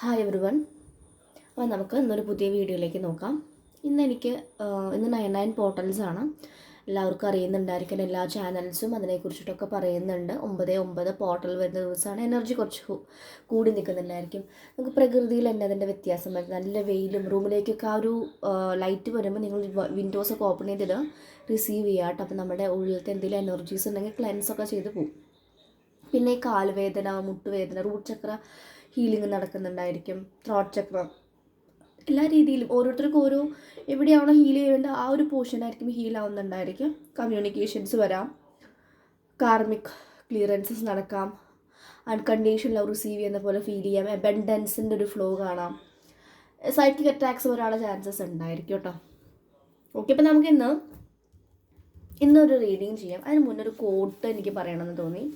Hi every one അപ്പോൾ നമുക്ക് ഇന്നൊരു പുതിയ വീഡിയോയിലേക്ക് നോക്കാം. ഇന്ന് എനിക്ക് ഇന്ന് നയൻ നയൻ പോർട്ടൽസ് ആണ്. എല്ലാവർക്കും അറിയുന്നുണ്ടായിരിക്കും. എല്ലാ ചാനൽസും അതിനെക്കുറിച്ചിട്ടൊക്കെ പറയുന്നുണ്ട്. ഒമ്പത് ഒമ്പത് പോർട്ടൽ വരുന്ന ദിവസമാണ്. എനർജി കുറച്ച് കൂടി നിൽക്കുന്നുണ്ടായിരിക്കും. നമുക്ക് പ്രകൃതിയിൽ തന്നെ അതിന്റെ വ്യത്യാസം വരും നല്ല വെയിലും റൂമിലേക്കൊക്കെ ആ ഒരു ലൈറ്റ് വരുമ്പോൾ നിങ്ങൾ വിൻഡോസ് ഒക്കെ ഓപ്പൺ ചെയ്തിട്ട് റിസീവ് ചെയ്യുക കേട്ടോ. അപ്പോൾ നമ്മുടെ ഉള്ളിലത്തെ എന്തെങ്കിലും എനർജീസ് ഉണ്ടെങ്കിൽ ക്ലെൻസ് ഒക്കെ ചെയ്ത് പോകും പിന്നെ ഈ കാലുവേദന മുട്ടുവേദന റൂട്ട് ചക്ര ഹീലിംഗ് നടക്കുന്നുണ്ടായിരിക്കും ത്രോട്ട് ചക്ര എല്ലാ രീതിയിലും ഓരോരുത്തർക്കും ഓരോ എവിടെയാണോ ഹീൽ ചെയ്യേണ്ട ആ ഒരു പോർഷനായിരിക്കും ഹീൽ ആവുന്നുണ്ടായിരിക്കും. കമ്മ്യൂണിക്കേഷൻസ് വരാം. കാർമിക് ക്ലിയറൻസസ് നടക്കാം. അൺകണ്ടീഷൻ ലവ് റിസീവ് ചെയ്യുന്ന പോലെ ഫീൽ ചെയ്യാം. എബൻഡൻസിന്റെ ഒരു ഫ്ലോ കാണാം. സൈക്കിക് അറ്റാക്സ് വരാനുള്ള ചാൻസസ് ഉണ്ടായിരിക്കും കേട്ടോ. ഓക്കെ അപ്പം നമുക്ക് ഇന്ന് ഇന്നൊരു റീഡിങ് ചെയ്യാം. അതിന് മുന്നൊരു കോട്ട് എനിക്ക് പറയണമെന്ന് തോന്നി.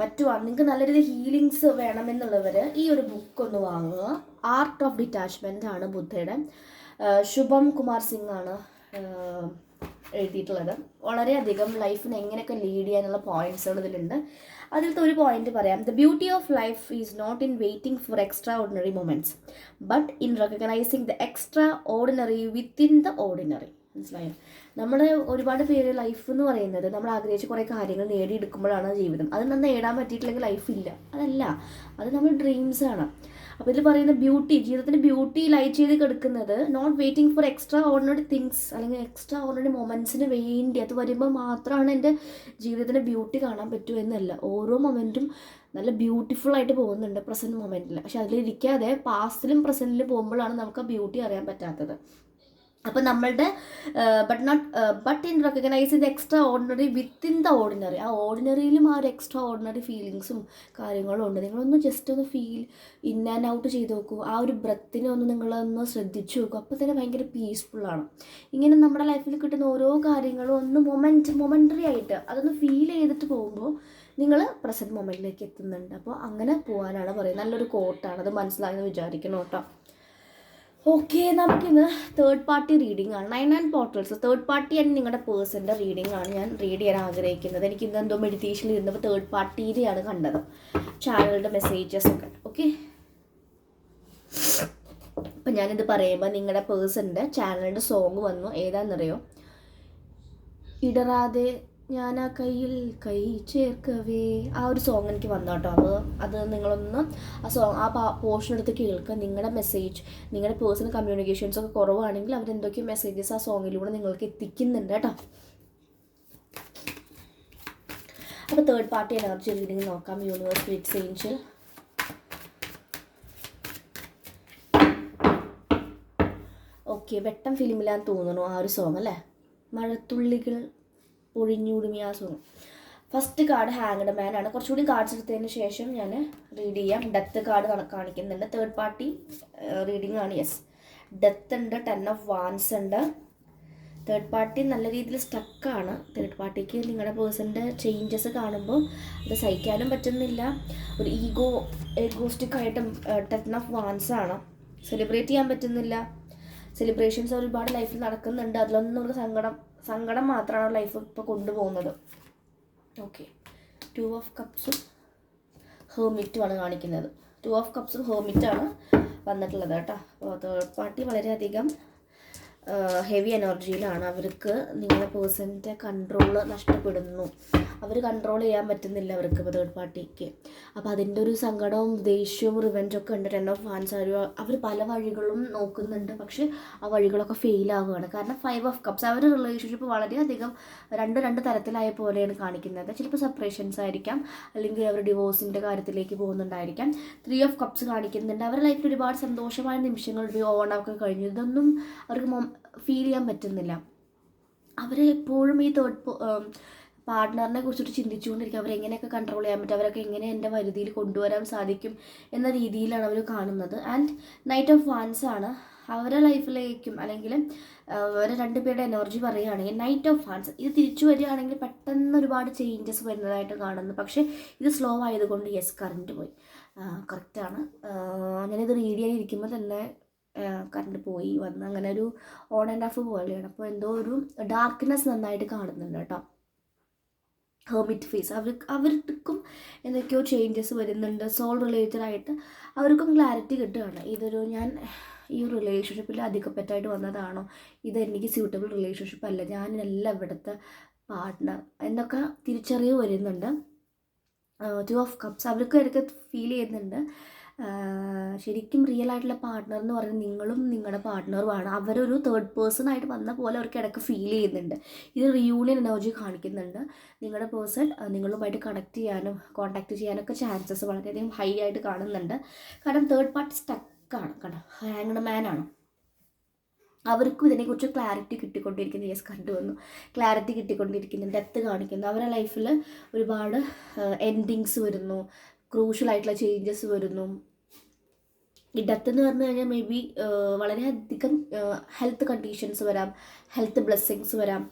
പറ്റുവാണ് നിങ്ങൾക്ക് നല്ല രീതിയിൽ ഹീലിങ്സ് വേണമെന്നുള്ളവർ ഈ ഒരു ബുക്ക് ഒന്ന് വാങ്ങുക. ആർട്ട് ഓഫ് ഡിറ്റാച്ച്മെന്റ് ആണ് ബുദ്ധയുടെ. ശുഭം കുമാർ സിംഗ് ആണ് എഴുതിയിട്ടുള്ളത്. വളരെയധികം ലൈഫിനെ എങ്ങനെയൊക്കെ ലീഡ് ചെയ്യാനുള്ള പോയിന്റ്സുകൾ ഇതിലുണ്ട്. അതിലത്തെ ഒരു പോയിന്റ് പറയാം. The beauty of life is not in waiting for extraordinary moments but in recognising the extraordinary within the ordinary മനസ്സിലായോ? നമ്മുടെ ഒരുപാട് പേര് ലൈഫ് എന്ന് പറയുന്നത് നമ്മൾ ആഗ്രഹിച്ച കുറേ കാര്യങ്ങൾ നേടിയെടുക്കുമ്പോഴാണ് ജീവിതം. അത് നമ്മൾ നേടാൻ പറ്റിയിട്ടില്ലെങ്കിൽ ലൈഫ് ഇല്ല. അതല്ല. അത് നമ്മൾ ഡ്രീംസ് ആണ്. അപ്പോൾ ഇതിൽ പറയുന്ന ബ്യൂട്ടി ജീവിതത്തിന്റെ ബ്യൂട്ടി ലൈറ്റ് ചെയ്ത് കിടക്കുന്നത് not waiting for extraordinary things അല്ലെങ്കിൽ എക്സ്ട്രാ ഓർഡിനറി മൊമെന്റ്സിന് വേണ്ടി. അത് വരുമ്പോൾ മാത്രമാണ് എന്റെ ജീവിതത്തിന്റെ ബ്യൂട്ടി കാണാൻ പറ്റൂ എന്നല്ല. ഓരോ മൊമെന്റും നല്ല ബ്യൂട്ടിഫുൾ ആയിട്ട് പോകുന്നുണ്ട് പ്രസന്റ് മൊമെന്റിൽ പക്ഷെ അതിലിരിക്കാതെ പാസ്റ്റിലും പ്രസന്റിലും പോകുമ്പോഴാണ് നമുക്ക് ആ ബ്യൂട്ടി അറിയാൻ പറ്റാത്തത്. അപ്പം നമ്മളുടെ but not but in recognise ഇത് extraordinary within the ordinary ആ ഓർഡിനറിയിലും ആ ഒരു എക്സ്ട്രാ ഓർഡിനറി ഫീലിങ്സും കാര്യങ്ങളും ഉണ്ട്. നിങ്ങളൊന്ന് ജസ്റ്റ് ഒന്ന് ഫീൽ ഇൻ ആൻഡ് ഔട്ട് ചെയ്ത് നോക്കൂ. ആ ഒരു ബ്രത്തിനെ ഒന്ന് നിങ്ങളൊന്ന് ശ്രദ്ധിച്ചു നോക്കൂ. അപ്പോൾ തന്നെ ഭയങ്കര പീസ്ഫുള്ളാണ് ഇങ്ങനെ നമ്മുടെ ലൈഫിൽ കിട്ടുന്ന ഓരോ കാര്യങ്ങളും ഒന്ന് മൊമെന്റ് മൊമെന്ററി ആയിട്ട് അതൊന്ന് ഫീൽ ചെയ്തിട്ട് പോകുമ്പോൾ നിങ്ങൾ പ്രസന്റ് മൊമെന്റിലേക്ക് എത്തുന്നുണ്ട്. അപ്പോൾ അങ്ങനെ പോകാനാണ് പറയുന്നത്. നല്ലൊരു കോട്ടാണ് അത് മനസ്സിലായെന്ന് വിചാരിക്കണം കേട്ടോ. ഓക്കെ നമുക്കിന്ന് തേർഡ് പാർട്ടി റീഡിംഗ് ആണ്. Nine and portals third party and നിങ്ങളുടെ പേഴ്സന്റെ റീഡിംഗ് ആണ് ഞാൻ റീഡ് ചെയ്യാൻ ആഗ്രഹിക്കുന്നത്. എനിക്ക് ഇന്ന് എന്തോ മെഡിറ്റേഷനിൽ ഇരുന്നപ്പോൾ തേർഡ് പാർട്ടിയിലെയാണ് കണ്ടത്. ചാനലിന്റെ മെസ്സേജസ് ഒക്കെ. ഓക്കെ അപ്പം ഞാനിത് പറയുമ്പോൾ നിങ്ങളുടെ പേഴ്സന്റെ ചാനലിന്റെ സോങ് വന്നു. ഏതാണെന്നറിയോ ഇടറാതെ ഞാൻ ആ കയ്യിൽ കൈ ചേർക്കവേ. ആ ഒരു സോങ് എനിക്ക് വന്നു കേട്ടോ അത് അത് നിങ്ങളൊന്ന് ആ സോങ് ആ പോർഷൻ എടുത്ത് കേൾക്കുക. നിങ്ങളുടെ മെസ്സേജ് നിങ്ങളുടെ പേഴ്സണൽ കമ്മ്യൂണിക്കേഷൻസ് ഒക്കെ കുറവാണെങ്കിൽ അവരെന്തൊക്കെയോ മെസ്സേജസ് ആ സോങ്ങിലൂടെ നിങ്ങൾക്ക് എത്തിക്കുന്നുണ്ട് കേട്ടോ. അപ്പോൾ തേർഡ് പാർട്ടി എനർജി റീഡിങ് നോക്കാം. യൂണിവേഴ്സ് വിറ്റ്സ് ഏഞ്ചൽ ഓക്കെ വെട്ടം ഫിലിമിലാന്ന് തോന്നുന്നു ആ ഒരു സോങ് അല്ലേ? മഴത്തുള്ളികൾ പൊഴിഞ്ഞൂടുമി ആ song first card hanged man ആണ്. കുറച്ചുകൂടി കാർഡ്സ് എടുത്തതിന് ശേഷം ഞാൻ റീഡ് ചെയ്യാം. ഡെത്ത് കാർഡ് കാണിക്കുന്നുണ്ട്. തേർഡ് പാർട്ടി റീഡിംഗ് ആണ്. യെസ് ഡെത്ത് ഉണ്ട്. ടെൻ ഓഫ് വാൻസ് ഉണ്ട്. തേർഡ് പാർട്ടി നല്ല രീതിയിൽ സ്റ്റക്കാണ് തേർഡ് പാർട്ടിക്ക് നിങ്ങളുടെ പേഴ്സന്റെ ചേഞ്ചസ് കാണുമ്പോൾ അത് സഹിക്കാനും പറ്റുന്നില്ല. ഒരു ഈഗോ എഗോസ്റ്റിക് ആയിട്ടും ടെൻ ഓഫ് വാൻസ് ആണ്. സെലിബ്രേറ്റ് ചെയ്യാൻ പറ്റുന്നില്ല. സെലിബ്രേഷൻസ് ഒരുപാട് ലൈഫിൽ നടക്കുന്നുണ്ട്. അതിലൊന്നും നമുക്ക് സങ്കടം സങ്കടം മാത്രമാണ് ലൈഫ് ഇപ്പോൾ കൊണ്ടുപോകുന്നത്. ഓക്കെ ടു ഓഫ് കപ്സും ഹേമിറ്റുമാണ് കാണിക്കുന്നത്. ടു ഓഫ് കപ്സും ഹേമിറ്റാണ് വന്നിട്ടുള്ളത് കേട്ടോ. അപ്പോൾ തേർഡ് പാർട്ടി വളരെയധികം ഹെവി എനർജിയിലാണ് അവർക്ക് നിങ്ങളെ പേഴ്സണിന്റെ കൺട്രോൾ നഷ്ടപ്പെടുന്നു. അവർ കൺട്രോൾ ചെയ്യാൻ പറ്റുന്നില്ല അവർക്ക് ഇപ്പോൾ തേർഡ് പാർട്ടിക്ക് അപ്പോൾ അതിന്റെ ഒരു സങ്കടവും ദേഷ്യവും റിവെഞ്ചൊക്കെ ഉണ്ട്. ടെൻ ഓഫ് ഫാൻസ് അവർ അവർ പല വഴികളും നോക്കുന്നുണ്ട്. പക്ഷേ ആ വഴികളൊക്കെ ഫെയിൽ ആവുകയാണ്. കാരണം ഫൈവ് ഓഫ് കപ്സ് അവർ റിലേഷൻഷിപ്പ് വളരെയധികം രണ്ട് രണ്ട് തരത്തിലായ പോലെയാണ് കാണിക്കുന്നത്. ചിലപ്പോൾ സെപ്പറേഷൻസ് ആയിരിക്കാം. അല്ലെങ്കിൽ അവർ ഡിവോഴ്സിന്റെ കാര്യത്തിലേക്ക് പോകുന്നുണ്ടായിരിക്കാം. ത്രീ ഓഫ് കപ്സ് കാണിക്കുന്നുണ്ട്. അവരുടെ ലൈഫിൽ ഒരുപാട് സന്തോഷമായ നിമിഷങ്ങൾ ഓണമൊക്കെ കഴിഞ്ഞു. ഇതൊന്നും അവർക്ക് ഫീൽ ചെയ്യാൻ പറ്റുന്നില്ല. അവർ എപ്പോഴും ഈ തേർഡ് പാർട്ട്ണറിനെ കുറിച്ചിട്ട് ചിന്തിച്ചുകൊണ്ടിരിക്കും. അവരെങ്ങനെയൊക്കെ കൺട്രോൾ ചെയ്യാൻ പറ്റും? അവരൊക്കെ എങ്ങനെ എന്റെ വരുതിയിൽ കൊണ്ടുവരാൻ സാധിക്കും എന്ന രീതിയിലാണ് അവർ കാണുന്നത്. ആൻഡ് നൈറ്റ് ഓഫ് വാൻസ് ആണ് അവരുടെ ലൈഫിലേക്കും അല്ലെങ്കിൽ അവരെ രണ്ടുപേരുടെ എനർജി പറയുകയാണെങ്കിൽ നൈറ്റ് ഓഫ് ഫാൻസ് ഇത് തിരിച്ചു വരികയാണെങ്കിൽ പെട്ടെന്ന് ഒരുപാട് ചേഞ്ചസ് വരുന്നതായിട്ട് കാണുന്നു. പക്ഷേ ഇത് സ്ലോ ആയതുകൊണ്ട് യെസ് കറണ്ട് പോയി. കറക്റ്റാണ് ഞാനിത് റീഡ് ചെയ്യാനിരിക്കുമ്പോൾ തന്നെ കറണ്ട് പോയി വന്ന് അങ്ങനെ ഒരു ഓൺ ആൻഡ് ഓഫ് പോലെയാണ് അപ്പോൾ എന്തോ ഒരു ഡാർക്ക്നെസ് നന്നായിട്ട് കാണുന്നുണ്ട് കേട്ടോ. ഹെർമിറ്റ് ഫേസ് അവർക്ക് അവർക്കും എന്തൊക്കെയോ ചേഞ്ചസ് വരുന്നുണ്ട്. സോൾ റിലേറ്റഡ് ആയിട്ട് അവർക്കും ക്ലാരിറ്റി കിട്ടുകയാണ്. ഇതൊരു ഞാൻ ഈ റിലേഷൻഷിപ്പിൽ അധികപ്പറ്റായിട്ട് വന്നതാണോ? ഇത് എനിക്ക് സ്യൂട്ടബിൾ റിലേഷൻഷിപ്പ് അല്ല. ഞാൻ ഞാനല്ല ഇവിടുത്തെ പാർട്ട്ണർ എന്നൊക്കെ തിരിച്ചറിവ് വരുന്നുണ്ട്. ടു ഓഫ് കപ്സ് അവർക്ക് ഇടയ്ക്ക് ഫീൽ ചെയ്യുന്നുണ്ട്. ശരിക്കും റിയൽ ആയിട്ടുള്ള പാർട്ണർ എന്ന് പറയുന്നത് നിങ്ങളും നിങ്ങളുടെ പാർട്ട്ണറുമാണ് അവരൊരു തേർഡ് പേഴ്സൺ ആയിട്ട് വന്ന പോലെ അവർക്ക് ഇടയ്ക്ക് ഫീൽ ചെയ്യുന്നുണ്ട്. ഇത് റിയൂണിയൻ എനർജി കാണിക്കുന്നുണ്ട്. നിങ്ങളുടെ പേഴ്സൺ നിങ്ങളുമായിട്ട് കണക്ട് ചെയ്യാനും കോൺടാക്ട് ചെയ്യാനൊക്കെ ചാൻസസ് വളരെയധികം ഹൈ ആയിട്ട് കാണുന്നുണ്ട്. കാരണം തേർഡ് പാർട്ടി സ്റ്റക്കാണ് കാരണം ഹാങ്ഡ് ആണ്. അവർക്കും ഇതിനെക്കുറിച്ച് ക്ലാരിറ്റി കിട്ടിക്കൊണ്ടിരിക്കുന്നു. യെസ് കണ്ടുവന്നു ക്ലാരിറ്റി കിട്ടിക്കൊണ്ടിരിക്കുന്നു. ഡെത്ത് കാണിക്കുന്നു. അവരുടെ ലൈഫിൽ ഒരുപാട് എൻഡിങ്സ് വരുന്നു. ക്രൂഷ്യൽ ആയിട്ടുള്ള ചേഞ്ചസ് വരുന്നു. ഈ ഡെത്ത് എന്ന് പറഞ്ഞു കഴിഞ്ഞാൽ മേ ബി വളരെയധികം ഹെൽത്ത് കണ്ടീഷൻസ് വരാം ഹെൽത്ത് ബ്ലെസ്സിങ്സ് വരാം.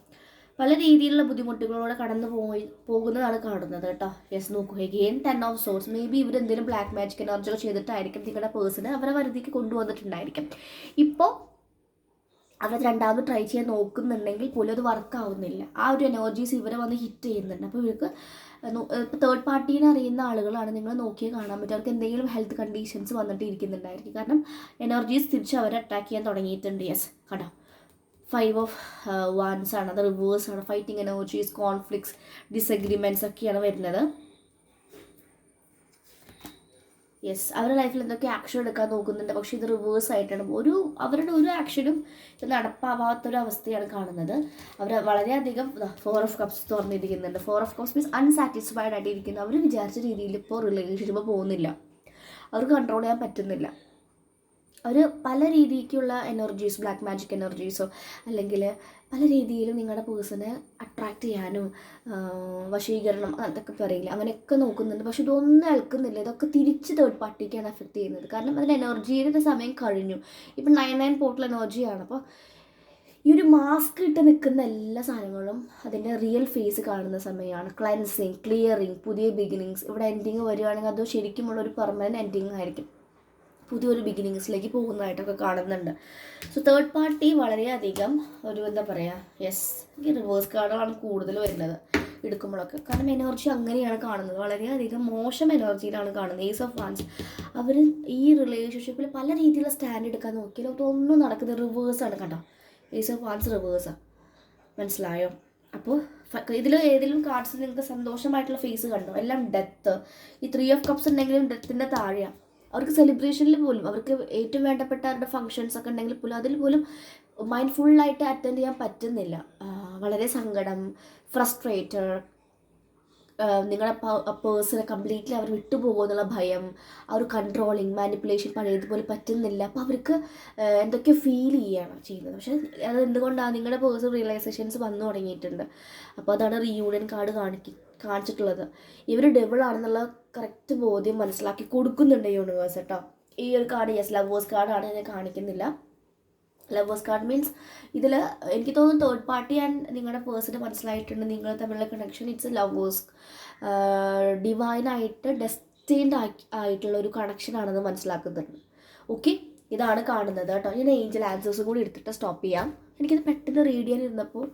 പല രീതിയിലുള്ള ബുദ്ധിമുട്ടുകളോടെ കടന്നു പോയി പോകുന്നതാണ് കാണുന്നത് കേട്ടോ. യെസ് നോക്കൂ. Again ten of swords maybe ഇവരെന്തെങ്കിലും black magic എനർജികൾ ചെയ്തിട്ടായിരിക്കും നിങ്ങളുടെ പേഴ്സണെ അവരെ വരുതിക്ക് കൊണ്ടുവന്നിട്ടുണ്ടായിരിക്കും. ഇപ്പോൾ അവർ രണ്ടാമത് ട്രൈ ചെയ്യാൻ നോക്കുന്നുണ്ടെങ്കിൽ പോലും അത് വർക്ക് ആവുന്നില്ല. ആ ഒരു എനർജീസ് ഇവരെ വന്ന് ഹിറ്റ് ചെയ്യുന്നുണ്ട്. അപ്പോൾ ഇവർക്ക് തേർഡ് പാർട്ടീനെ അറിയുന്ന ആളുകളാണ് നിങ്ങൾ നോക്കിയാൽ കാണാൻ പറ്റും. അവർക്ക് എന്തെങ്കിലും ഹെൽത്ത് കണ്ടീഷൻസ് വന്നിട്ട് ഇരിക്കുന്നുണ്ടായിരിക്കും കാരണം എനർജീസ് തിരിച്ച് അവരെ അറ്റാക്ക് ചെയ്യാൻ തുടങ്ങിയിട്ടുണ്ട്. യെസ് കേട്ടോ ഫൈവ് ഓഫ് വാൻസ് ആണ്. അത് റിവേഴ്സ് ആണ്. ഫൈറ്റിംഗ് എനർജീസ് കോൺഫ്ലിക്ട്സ് ഡിസഗ്രിമെന്റ്സ് ഒക്കെയാണ് വരുന്നത്. യെസ് അവരുടെ ലൈഫിൽ എന്തൊക്കെ ആക്ഷൻ എടുക്കാൻ നോക്കുന്നുണ്ട്. പക്ഷെ ഇത് റിവേഴ്സ് ആയിട്ടാണ്. ഒരു അവരുടെ ഒരു ആക്ഷനും ഇത് നടപ്പാവാത്തൊരു അവസ്ഥയാണ് കാണുന്നത്. അവർ വളരെയധികം four of cups തുറന്നിരിക്കുന്നുണ്ട്. Four of cups means unsatisfied ആയിട്ടിരിക്കുന്നു. അവർ വിചാരിച്ച രീതിയിൽ ഇപ്പോൾ റിലേഷൻഷിപ്പ് പോകുന്നില്ല. അവർക്ക് കൺട്രോൾ ചെയ്യാൻ പറ്റുന്നില്ല. അവർ പല രീതിക്കുള്ള എനർജീസ് ബ്ലാക്ക് മാജിക് എനർജീസോ അല്ലെങ്കിൽ പല രീതിയിലും നിങ്ങളുടെ പേഴ്സണെ അട്രാക്റ്റ് ചെയ്യാനും വശീകരണം അതൊക്കെ പറയില്ല? അങ്ങനെയൊക്കെ നോക്കുന്നുണ്ട്. പക്ഷെ ഇതൊന്നും അൽക്കുന്നില്ല ഇതൊക്കെ തിരിച്ച് തേർഡ് പാർട്ടിക്കാണ് എഫക്റ്റ് ചെയ്യുന്നത്. കാരണം അതിന്റെ എനർജിയുടെ സമയം കഴിഞ്ഞു. ഇപ്പം നയൻ നയൻ പോർട്ടൽ എനർജിയാണ് അപ്പോൾ ഈ ഒരു മാസ്ക് ഇട്ട് നിൽക്കുന്ന എല്ലാ സാധനങ്ങളും അതിന്റെ റിയൽ ഫേസ് കാണുന്ന സമയമാണ്. ക്ലൻസിങ് ക്ലിയറിങ് പുതിയ ബിഗിനിങ്സ് ഇവിടെ എൻഡിങ് വരികയാണെങ്കിൽ അത് ശരിക്കുമുള്ള ഒരു പെർമനന്റ് എൻഡിങ് ആയിരിക്കും. പുതിയൊരു ബിഗിനിങ്സിലേക്ക് പോകുന്നതായിട്ടൊക്കെ കാണുന്നുണ്ട്. സോ തേർഡ് പാർട്ടി വളരെയധികം ഒരു എന്താ പറയുക യെസ് ഈ റിവേഴ്സ് കാർഡുകളാണ് കൂടുതൽ വരുന്നത് എടുക്കുമ്പോഴൊക്കെ. കാരണം എനർജി അങ്ങനെയാണ് കാണുന്നത്. വളരെയധികം മോശം എനർജിയിലാണ് കാണുന്നത്. ഏസ് ഓഫ് വാൻസ് അവർ ഈ റിലേഷൻഷിപ്പിൽ പല രീതിയിലുള്ള സ്റ്റാൻഡ് എടുക്കാൻ നോക്കിയാലും അതൊന്നും നടക്കുന്നത് റിവേഴ്സാണ് കണ്ടോ ഏസ് ഓഫ് വാൻസ് റിവേഴ്സാണ് മനസ്സിലായോ? അപ്പോൾ ഇതിൽ ഏതെങ്കിലും കാർഡ്സ് നിങ്ങൾക്ക് സന്തോഷമായിട്ടുള്ള ഫേസ് കണ്ടോ? എല്ലാം ഡെത്ത് ഈ ത്രീ ഓഫ് കപ്സ് ഉണ്ടെങ്കിലും ഡെത്തിന്റെ താഴെയാണ് അവർക്ക് സെലിബ്രേഷനിൽ പോലും അവർക്ക് ഏറ്റവും വേണ്ടപ്പെട്ട അവരുടെ ഫങ്ഷൻസ് ഒക്കെ ഉണ്ടെങ്കിൽ പോലും അതിൽ പോലും മൈൻഡ് ഫുള്ളായിട്ട് അറ്റൻഡ് ചെയ്യാൻ പറ്റുന്നില്ല. വളരെ സങ്കടം ഫ്രസ്ട്രേറ്റർ നിങ്ങളുടെ പേഴ്സണെ കംപ്ലീറ്റ്ലി അവർ വിട്ടുപോകുമോ എന്നുള്ള ഭയം ആ ഒരു കൺട്രോളിങ് മാനിപ്പുലേഷൻ പഴയതുപോലെ പറ്റുന്നില്ല. അപ്പോൾ അവർക്ക് എന്തൊക്കെ ഫീൽ ചെയ്യുകയാണ് ചെയ്യുന്നത്. പക്ഷേ അത് എന്തുകൊണ്ടാണ് നിങ്ങളുടെ പേഴ്സണൽ റിയലൈസേഷൻസ് വന്നു തുടങ്ങിയിട്ടുണ്ട്. അപ്പോൾ അതാണ് റീയൂണിയൻ കാർഡ് കാണിക്കി കാണിച്ചിട്ടുള്ളത്. ഇവർ ഡെവിളാണെന്നുള്ള കറക്റ്റ് ബോധ്യം മനസ്സിലാക്കി കൊടുക്കുന്നുണ്ട് യൂണിവേഴ്സ് കേട്ടോ. ഈ ഒരു കാർഡ് യെസ് ലവേഴ്സ് കാർഡാണ് ഞാൻ കാണിക്കുന്നില്ല. ലവേഴ്സ് കാർഡ് മീൻസ് ഇതിൽ എനിക്ക് തോന്നുന്നു തേർഡ് പാർട്ടി ആൻഡ് നിങ്ങളുടെ പേഴ്സണ് മനസ്സിലായിട്ടുണ്ട്. നിങ്ങൾ തമ്മിലുള്ള കണക്ഷൻ ഇറ്റ്സ് ലവേഴ്സ് ഡിവൈനായിട്ട് ഡെസ്റ്റൈൻഡ് ആയിട്ടുള്ള ഒരു കണക്ഷനാണെന്ന് മനസ്സിലാക്കുന്നുണ്ട്. ഓക്കെ ഇതാണ് കാണുന്നത് കേട്ടോ. ഞാൻ ഏഞ്ചൽ ആൻസേഴ്സും കൂടി എടുത്തിട്ട് സ്റ്റോപ്പ് ചെയ്യാം. എനിക്കിത് പെട്ടെന്ന് റീഡ് ചെയ്യാൻ ഇരുന്നപ്പോൾ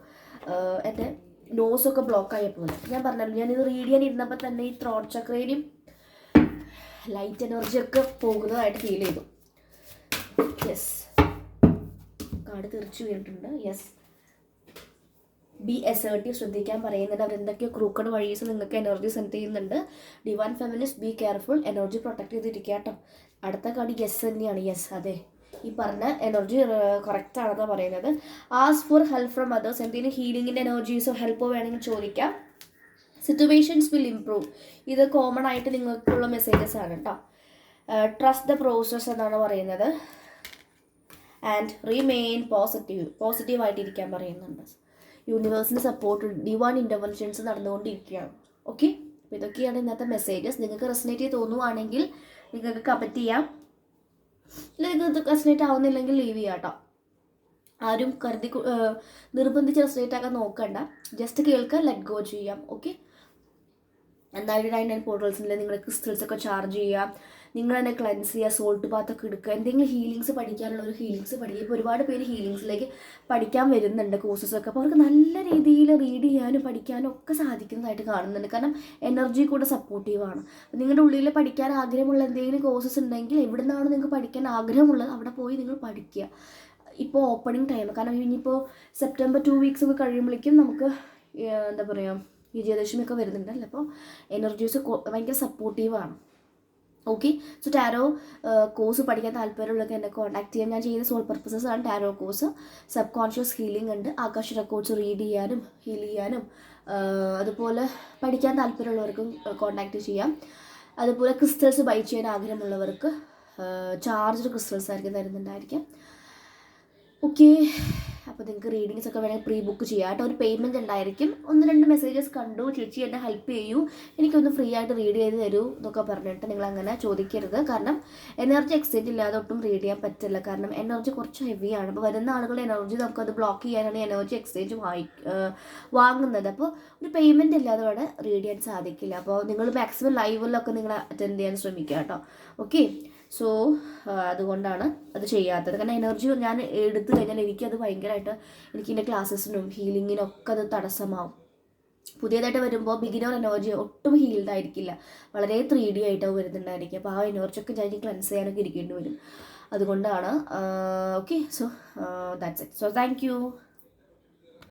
എന്റെ നോസൊക്കെ ബ്ലോക്ക് പോലെ. ഞാൻ പറഞ്ഞല്ലോ ഞാനിത് റീഡ് ചെയ്യാൻ ഇരുന്നപ്പോൾ തന്നെ ഈ ത്രോട്ട് ചക്രയിലും ലൈറ്റ് എനർജിയൊക്കെ പോകുന്നതായിട്ട് ഫീൽ ചെയ്തു. യെസ് കാട് തെറിച്ചു വീണിട്ടുണ്ട്. യെസ് ബി എസേർട്ടീവ് ശ്രദ്ധിക്കാൻ പറയുന്നുണ്ട്. അവർ എന്തൊക്കെയോ ക്രൂക്കഡ് വഴീസ് നിങ്ങൾക്ക് എനർജി സെൻഡ് ചെയ്യുന്നുണ്ട്. Divine feminist be careful energy protect ചെയ്തിരിക്കുക കേട്ടോ. അടുത്ത കാർഡ് യെസ് തന്നെയാണ്. യെസ് അതെ. ഈ പറഞ്ഞ എനർജി കറക്റ്റ് ആണെന്നാണ് പറയുന്നത്. As for help from others എന്തെങ്കിലും ഹീലിംഗിന്റെ എനർജീസോ ഹെൽപ്പോ വേണമെങ്കിൽ ചോദിക്കാം. സിറ്റുവേഷൻസ് വിൽ ഇംപ്രൂവ് ഇത് കോമൺ ആയിട്ട് നിങ്ങൾക്കുള്ള മെസ്സേജസ് ആണ് കേട്ടോ ട്രസ്റ്റ് ദ പ്രോസസ് എന്നാണ് പറയുന്നത്. ആൻഡ് റിമെയിൻ പോസിറ്റീവ് പോസിറ്റീവായിട്ടിരിക്കാൻ പറയുന്നുണ്ട്. യൂണിവേഴ്സിന് സപ്പോർട്ട് ഡിവാൻ ഇന്റർവെൻഷൻസ് നടന്നുകൊണ്ടിരിക്കുകയാണ്. ഓക്കെ ഇതൊക്കെയാണ് ഇന്നത്തെ മെസ്സേജസ് നിങ്ങൾക്ക് റെസിനേറ്റ് തോന്നുവാണെങ്കിൽ നിങ്ങൾക്ക് കമന്റ് ചെയ്യാം. നിങ്ങൾക്ക് റെസനേറ്റ് ആവുന്നില്ലെങ്കിൽ ലീവ് ചെയ്യാം കേട്ടോ ആരും കരുതി നിർബന്ധിച്ച് റെസനേറ്റ് ആക്കാൻ നോക്കണ്ട. ജസ്റ്റ് കേൾക്കുക ലെറ്റ് ഗോ ചെയ്യാം ഓക്കെ എന്തായാലും നയൻ നയൻ പോർട്ടൽസിൽ നിങ്ങളുടെ ക്രിസ്റ്റൽസ് ഒക്കെ ചാർജ് ചെയ്യുക നിങ്ങൾ തന്നെ ക്ലൻസ് ചെയ്യുക സോൾട്ട് ബാത്തൊക്കെ എടുക്കുക എന്തെങ്കിലും ഹീലിങ്സ് പഠിക്കാനുള്ള ഒരു ഹീലിങ്സ് പഠിക്കുക. ഇപ്പോൾ ഒരുപാട് പേര് ഹീലിങ്സിലേക്ക് പഠിക്കാൻ വരുന്നുണ്ട് കോഴ്സസൊക്കെ അപ്പോൾ അവർക്ക് നല്ല രീതിയിൽ റീഡ് ചെയ്യാനും പഠിക്കാനും ഒക്കെ സാധിക്കുന്നതായിട്ട് കാണുന്നുണ്ട്. കാരണം എനർജി കൂടെ സപ്പോർട്ടീവാണ് നിങ്ങളുടെ ഉള്ളിൽ പഠിക്കാൻ ആഗ്രഹമുള്ള എന്തെങ്കിലും കോഴ്സസ് ഉണ്ടെങ്കിൽ എവിടെ നിന്നാണ് നിങ്ങൾക്ക് പഠിക്കാൻ ആഗ്രഹമുള്ളത് അവിടെ പോയി നിങ്ങൾ പഠിക്കുക. ഇപ്പോൾ ഓപ്പണിംഗ് ടൈം കാരണം ഇനിയിപ്പോൾ സെപ്റ്റംബർ ടു വീക്സ് ഒക്കെ കഴിയുമ്പോഴേക്കും നമുക്ക് എന്താ പറയുക വിജയദശമി ഒക്കെ വരുന്നുണ്ടല്ലോ അപ്പോൾ എനർജീസ് ഭയങ്കര സപ്പോർട്ടീവാണ് ഓക്കെ സോ ടാരോ കോഴ്സ് പഠിക്കാൻ താല്പര്യമുള്ളവർക്ക് എന്നെ കോൺടാക്ട് ചെയ്യാം. ഞാൻ ചെയ്യുന്ന സോൾ പർപ്പസസ് ആണ് tarot course sub conscious healing ഉണ്ട്. ആകാശ റെക്കോർഡ്സ് റീഡ് ചെയ്യാനും ഹീൽ ചെയ്യാനും അതുപോലെ പഠിക്കാൻ താല്പര്യമുള്ളവർക്കും കോൺടാക്ട് ചെയ്യാം. അതുപോലെ ക്രിസ്റ്റൽസ് ബൈ ചെയ്യാൻ ആഗ്രഹമുള്ളവർക്ക് ചാർജ്ഡ് ക്രിസ്റ്റൽസ് ആയിരിക്കും തരുന്നുണ്ടായിരിക്കാം. ഓക്കെ അപ്പോൾ നിങ്ങൾക്ക് റീഡിങ്സ് ഒക്കെ വേണമെങ്കിൽ പ്രീ ബുക്ക് ചെയ്യാം. കേട്ടോ ഒരു പേയ്മെന്റ് ഉണ്ടായിരിക്കും. ഒന്ന് രണ്ട് മെസ്സേജസ് കണ്ടു ചേച്ചി എന്നെ ഹെൽപ്പ് ചെയ്യൂ. എനിക്കൊന്ന് ഫ്രീ ആയിട്ട് റീഡ് ചെയ്ത് തരൂ എന്നൊക്കെ പറഞ്ഞിട്ട് നിങ്ങൾ അങ്ങനെ ചോദിക്കരുത്. കാരണം എനർജി എക്സ്ചേഞ്ച് ഇല്ലാതെ ഒട്ടും റീഡ് ചെയ്യാൻ പറ്റില്ല. കാരണം എനർജി കുറച്ച് ഹെവിയാണ് അപ്പോൾ വരുന്ന ആളുകളുടെ എനർജി നമുക്കത് ബ്ലോക്ക് ചെയ്യാനാണ് എനർജി എക്സ്ചേഞ്ച് വായി വാങ്ങുന്നത്. അപ്പോൾ ഒരു പേയ്മെന്റ് ഇല്ലാതെ അവിടെ റീഡ് ചെയ്യാൻ സാധിക്കില്ല. അപ്പോൾ നിങ്ങൾ മാക്സിമം ലൈവിലൊക്കെ നിങ്ങൾ അറ്റൻഡ് ചെയ്യാൻ ശ്രമിക്കുക കേട്ടോ. ഓക്കെ സോ അതുകൊണ്ടാണ് അത് ചെയ്യാത്തത്. കാരണം എനർജി ഞാൻ എടുത്തു കഴിഞ്ഞാൽ എനിക്കത് ഭയങ്കരമായിട്ട് എനിക്ക് എന്റെ ക്ലാസ്സസിനും ഹീലിങ്ങിനും ഒക്കെ അത് തടസ്സമാവും. പുതിയതായിട്ട് വരുമ്പോൾ ബിഗിനർ എനർജി ഒട്ടും ഹീൽഡ് ആയിരിക്കില്ല. വളരെ ത്രീ ഡി ആയിട്ടാവും വരുന്നുണ്ടായിരിക്കും അപ്പോൾ ആ എനർജി ഒക്കെ ഞാൻ ക്ലൻസ് ചെയ്യാനൊക്കെ ഇരിക്കേണ്ടി വരും. അതുകൊണ്ടാണ് okay so that's it so thank you